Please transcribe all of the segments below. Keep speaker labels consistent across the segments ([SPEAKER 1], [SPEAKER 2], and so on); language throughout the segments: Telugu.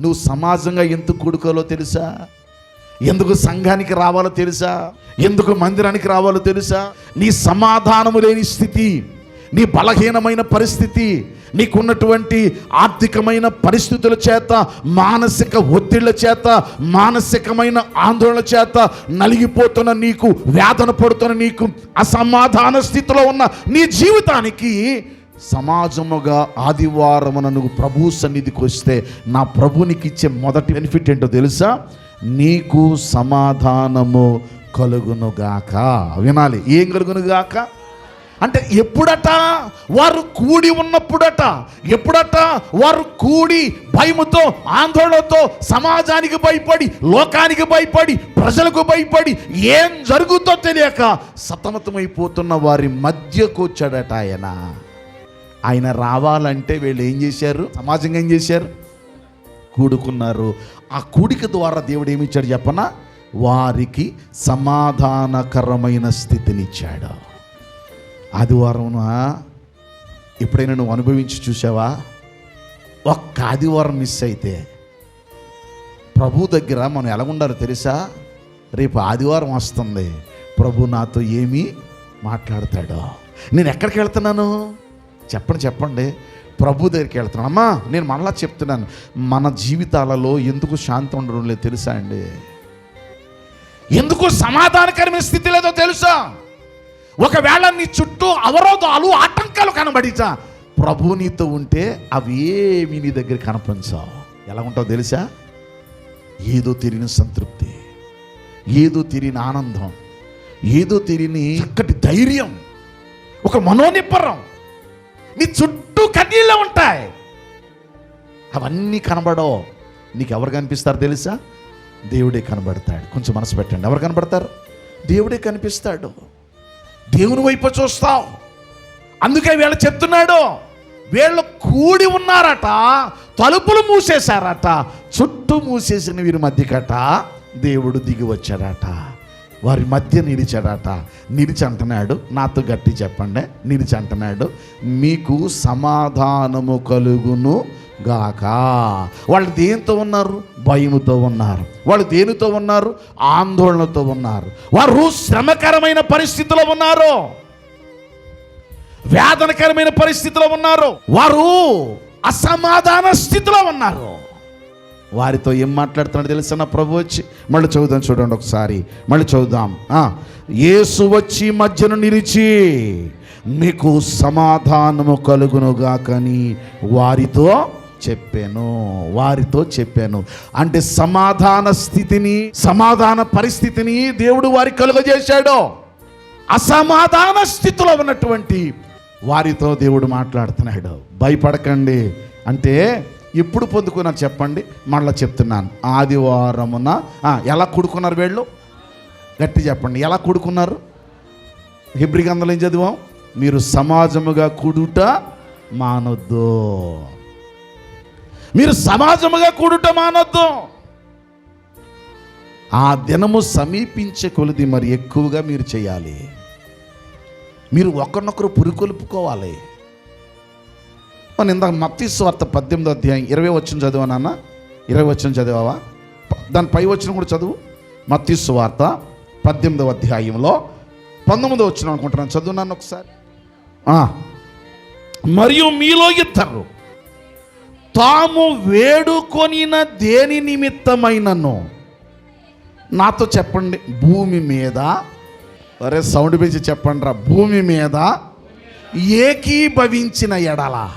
[SPEAKER 1] నువ్వు సమాజంగా ఎందుకు కూడుకోలో తెలుసా? ఎందుకు సంఘానికి రావాలో తెలుసా? ఎందుకు మందిరానికి రావాలో తెలుసా? నీ సమాధానము లేని స్థితి నీ బలహీనమైన పరిస్థితి నీకున్నటువంటి ఆర్థికమైన పరిస్థితుల చేత మానసిక ఒత్తిళ్ళ చేత మానసికమైన ఆందోళన చేత నలిగిపోతున్న నీకు వేదన పడుతున్న నీకు అసమాధాన స్థితిలో ఉన్న నీ జీవితానికి సమాజముగా ఆదివారమున నువ్వు ప్రభు సన్నిధికి వస్తే నా ప్రభునికి ఇచ్చే మొదటి బెనిఫిట్ ఏంటో తెలుసా? నీకు సమాధానము కలుగునుగాక. వినాలి. ఏం కలుగునుగాక? అంటే ఎప్పుడట వారు కూడి ఉన్నప్పుడట ఎప్పుడట వారు కూడి భయముతో ఆందోళనతో సమాజానికి భయపడి లోకానికి భయపడి ప్రజలకు భయపడి ఏం జరుగుతో తెలియక సతమతమైపోతున్న వారి మధ్యకు వచ్చాడట ఆయన. ఆయన రావాలంటే వీళ్ళు ఏం చేశారు? సమాజంగా ఏం చేశారు? కూడుకున్నారు. ఆ కూడిక ద్వారా దేవుడు ఏమి ఇచ్చాడు చెప్పనా? వారికి సమాధానకరమైన స్థితినిచ్చాడు. ఆదివారం ఎప్పుడైనా నువ్వు అనుభవించి చూసావా? ఒక్క ఆదివారం మిస్ అయితే ప్రభు దగ్గర మనం ఎలా ఉండాలో తెలుసా? రేపు ఆదివారం వస్తుంది. ప్రభు నాతో ఏమి మాట్లాడతాడో. నేను ఎక్కడికి వెళ్తున్నాను? చెప్పండి చెప్పండి. ప్రభు దగ్గరికి వెళ్తున్నాను అమ్మా నేను మళ్ళా చెప్తున్నాను. మన జీవితాలలో ఎందుకు శాంతి ఉండడం లేదు తెలుసా అండి? ఎందుకు సమాధానకరమైన స్థితి లేదో తెలుసా? ఒకవేళ నీ చుట్టూ అవరోధాలు ఆటంకాలు కనబడిచా ప్రభు నీతో ఉంటే అవి ఏమి నీ దగ్గర కనపంచావు. ఎలా ఉంటావు తెలుసా? ఏదో తిరిగిన సంతృప్తి ఏదో తిరిగిన ఆనందం ఏదో తిరిగిన చక్కటి ధైర్యం ఒక మనోనిబ్బరం. నీ చుట్టూ కన్నీళ్ళే ఉంటాయి. అవన్నీ కనబడవు. నీకు ఎవరు కనిపిస్తారు తెలుసా? దేవుడే కనబడతాడు. కొంచెం మనసు పెట్టండి. ఎవరు కనబడతారు? దేవుడే కనిపిస్తాడు. దేవుని వైపు చూస్తావు అందుకే వీళ్ళు చెప్తున్నాడు వీళ్ళు కూడి ఉన్నారట తలుపులు మూసేశారట చుట్టూ మూసేసిన వీరి మధ్యకట దేవుడు దిగి వచ్చాడట. వారి మధ్య నిలిచాడట. నిలిచి అంటున్నాడు నాతో గట్టి చెప్పండి. నిలిచి అంటున్నాడు మీకు సమాధానము కలుగును గాక. వాళ్ళు దేనితో ఉన్నారు? భయముతో ఉన్నారు. వాళ్ళు దేనితో ఉన్నారు? ఆందోళనతో ఉన్నారు. వారు శ్రమకరమైన పరిస్థితిలో ఉన్నారు. వేదనకరమైన పరిస్థితిలో ఉన్నారు. వారు అసమాధాన స్థితిలో ఉన్నారు. వారితో ఏం మాట్లాడుతున్నాడు తెలుసా? నా ప్రభు వచ్చి మళ్ళీ చదువుదాం చూడండి ఒకసారి. మళ్ళీ చదువుదాం. ఏసు యేసు వచ్చి మధ్యను నిలిచి మీకు సమాధానము కలుగునుగాకని వారితో చెప్పాను వారితో చెప్పాను. అంటే సమాధాన స్థితిని సమాధాన పరిస్థితిని దేవుడు వారికి కలుగజేశాడు. అసమాధాన స్థితిలో ఉన్నటువంటి వారితో దేవుడు మాట్లాడుతున్నాడు. భయపడకండి. అంటే ఎప్పుడు పొందుకున్నారు చెప్పండి. మళ్ళీ చెప్తున్నాను. ఆదివారమున ఎలా కూడుకున్నారు వీళ్ళు? గట్టి చెప్పండి. ఎలా కూడుకున్నారు? హిబ్రి గంధలు ఏం చదివాం? మీరు సమాజముగా కూడుట మానొద్దు. మీరు సమాజముగా కూడుట మానొద్దు. ఆ దినము సమీపించే కొలిది మరి ఎక్కువగా మీరు చేయాలి. మీరు ఒకరినొకరు పురికొల్పుకోవాలి. మన ఇందాక మత్తి స్వార్థ పద్దెనిమిదో అధ్యాయం ఇరవై వచ్చిన చదివా నాన్న? ఇరవై వచ్చిన చదివావా? దాని పై వచ్చిన కూడా చదువు. మత్తి స్వార్థ పద్దెనిమిదవ అధ్యాయంలో పంతొమ్మిదో వచ్చిన అనుకుంటున్నాను. చదువు నాన్న ఒకసారి. ఆ. మరియు మీలో ఇద్దరు తాము వేడుకొనిన దేని నిమిత్తమైనను? నాతో చెప్పండి. భూమి మీద. అరే సౌండ్ పెంచి చెప్పండి రా భూమి మీద ఏకీభవించిన ఎడల.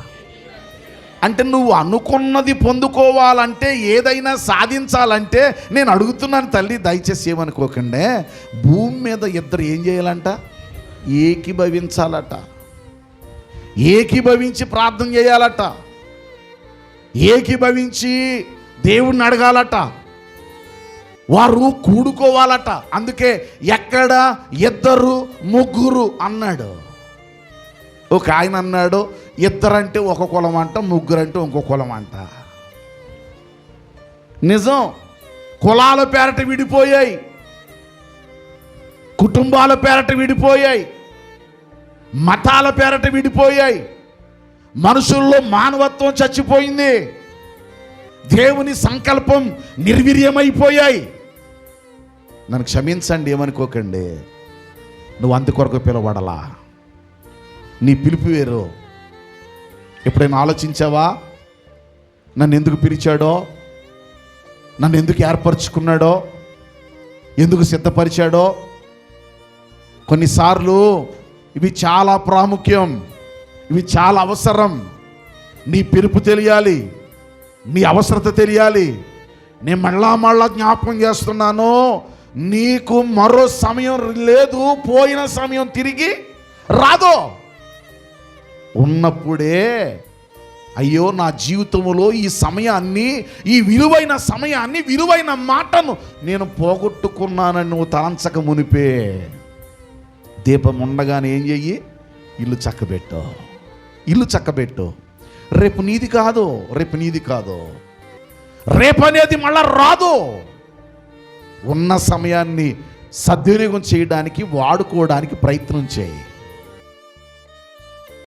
[SPEAKER 1] అంటే నువ్వు అనుకున్నది పొందుకోవాలంటే ఏదైనా సాధించాలంటే నేను అడుగుతున్నాను తల్లి దయచేసి ఏమనుకోకండి. భూమి మీద ఇద్దరు ఏం చేయాలంట? ఏకీభవించాలట. ఏకీభవించి ప్రార్థన చేయాలట. ఏకీభవించి దేవుణ్ణి అడగాలట. వారు కూడుకోవాలట. అందుకే ఎక్కడ ఇద్దరు ముగ్గురు అన్నాడు. ఒక ఆయన అన్నాడు ఇద్దరంటే ఒక కులం అంట ముగ్గురంటే ఇంకో కులం అంట. నిజం కులాల పేరట విడిపోయాయి కుటుంబాల పేరట విడిపోయాయి మతాల పేరట విడిపోయాయి మనుషుల్లో మానవత్వం చచ్చిపోయింది దేవుని సంకల్పం నిర్వీర్యమైపోయాయి. నన్ను క్షమించండి ఏమనుకోకండి నువ్వు అందుకొరకు పిలవడలా నీ పిలుపు వేరు. ఎప్పుడైనా ఆలోచించావా? నన్ను ఎందుకు పిలిచాడో? నన్ను ఎందుకు ఏర్పరచుకున్నాడో? ఎందుకు సిద్ధపరిచాడో? కొన్నిసార్లు ఇవి చాలా ప్రాముఖ్యం ఇవి చాలా అవసరం. నీ పిలుపు తెలియాలి నీ అవసరత తెలియాలి. నేను మళ్ళా మళ్ళా జ్ఞాపకం చేస్తున్నాను నీకు మరో సమయం లేదు పోయిన సమయం తిరిగి రాదు. ఉన్నప్పుడే అయ్యో నా జీవితంలో ఈ సమయాన్ని ఈ విలువైన సమయాన్ని విలువైన మాటను నేను పోగొట్టుకున్నానని నువ్వు తలంచక మునిపే. దీపం ఉండగానే ఏం చెయ్యి? ఇల్లు చక్కబెట్టు. ఇల్లు చక్కబెట్టు. రేపు నీది కాదు రేపు నీది కాదు. రేపు అనేది మళ్ళా రాదు. ఉన్న సమయాన్ని సద్వినియోగం చేయడానికి వాడుకోవడానికి ప్రయత్నం చేయి.